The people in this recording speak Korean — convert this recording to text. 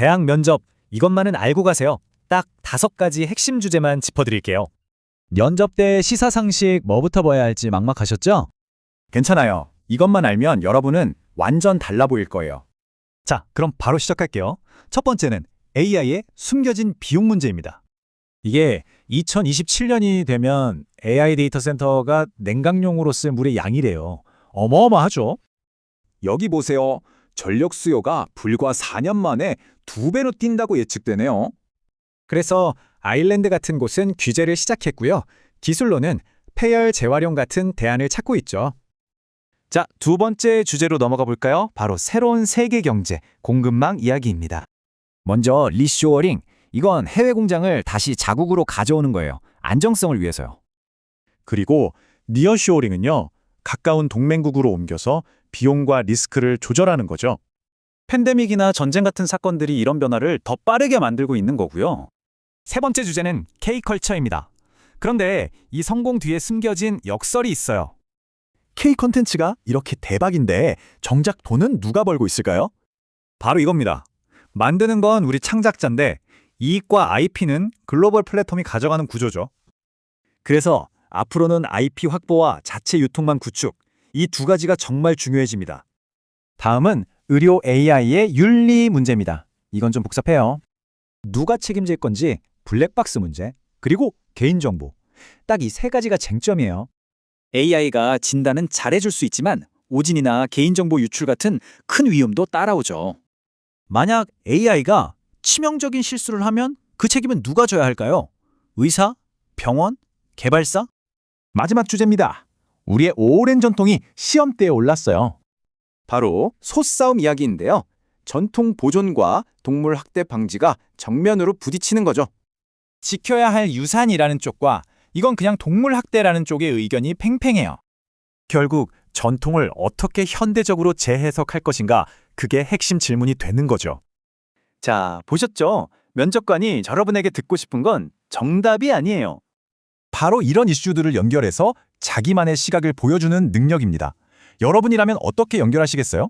대학 면접 이것만은 알고 가세요. 딱 다섯 가지 핵심 주제만 짚어드릴게요. 면접 때 시사상식 뭐부터 봐야 할지 막막하셨죠? 괜찮아요. 이것만 알면 여러분은 완전 달라 보일 거예요. 자, 그럼 바로 시작할게요. 첫 번째는 AI의 숨겨진 비용 문제입니다. 이게 2027년이 되면 AI 데이터 센터가 냉각용으로 쓸 물의 양이래요. 어마어마하죠? 여기 보세요. 전력 수요가 불과 4년 만에 두 배로 뛴다고 예측되네요. 그래서 아일랜드 같은 곳은 규제를 시작했고요. 기술로는 폐열 재활용 같은 대안을 찾고 있죠. 자, 두 번째 주제로 넘어가 볼까요? 바로 새로운 세계 경제, 공급망 이야기입니다. 먼저 리쇼어링. 이건 해외 공장을 다시 자국으로 가져오는 거예요. 안정성을 위해서요. 그리고 니어쇼어링은요. 가까운 동맹국으로 옮겨서 비용과 리스크를 조절하는 거죠. 팬데믹이나 전쟁 같은 사건들이 이런 변화를 더 빠르게 만들고 있는 거고요. 세 번째 주제는 K컬처입니다. 그런데 이 성공 뒤에 숨겨진 역설이 있어요. K 컨텐츠가 이렇게 대박인데 정작 돈은 누가 벌고 있을까요? 바로 이겁니다. 만드는 건 우리 창작자인데 이익과 IP는 글로벌 플랫폼이 가져가는 구조죠. 그래서 앞으로는 IP 확보와 자체 유통망 구축, 이 두 가지가 정말 중요해집니다. 다음은 의료 AI의 윤리 문제입니다. 이건 좀 복잡해요. 누가 책임질 건지 블랙박스 문제, 그리고 개인정보. 딱 이 세 가지가 쟁점이에요. AI가 진단은 잘해줄 수 있지만 오진이나 개인정보 유출 같은 큰 위험도 따라오죠. 만약 AI가 치명적인 실수를 하면 그 책임은 누가 져야 할까요? 의사? 병원? 개발사? 마지막 주제입니다. 우리의 오랜 전통이 시험대에 올랐어요. 바로 소싸움 이야기인데요. 전통 보존과 동물 학대 방지가 정면으로 부딪히는 거죠. 지켜야 할 유산이라는 쪽과 이건 그냥 동물 학대라는 쪽의 의견이 팽팽해요. 결국 전통을 어떻게 현대적으로 재해석할 것인가 그게 핵심 질문이 되는 거죠. 자, 보셨죠? 면접관이 여러분에게 듣고 싶은 건 정답이 아니에요. 바로 이런 이슈들을 연결해서 자기만의 시각을 보여주는 능력입니다. 여러분이라면 어떻게 연결하시겠어요?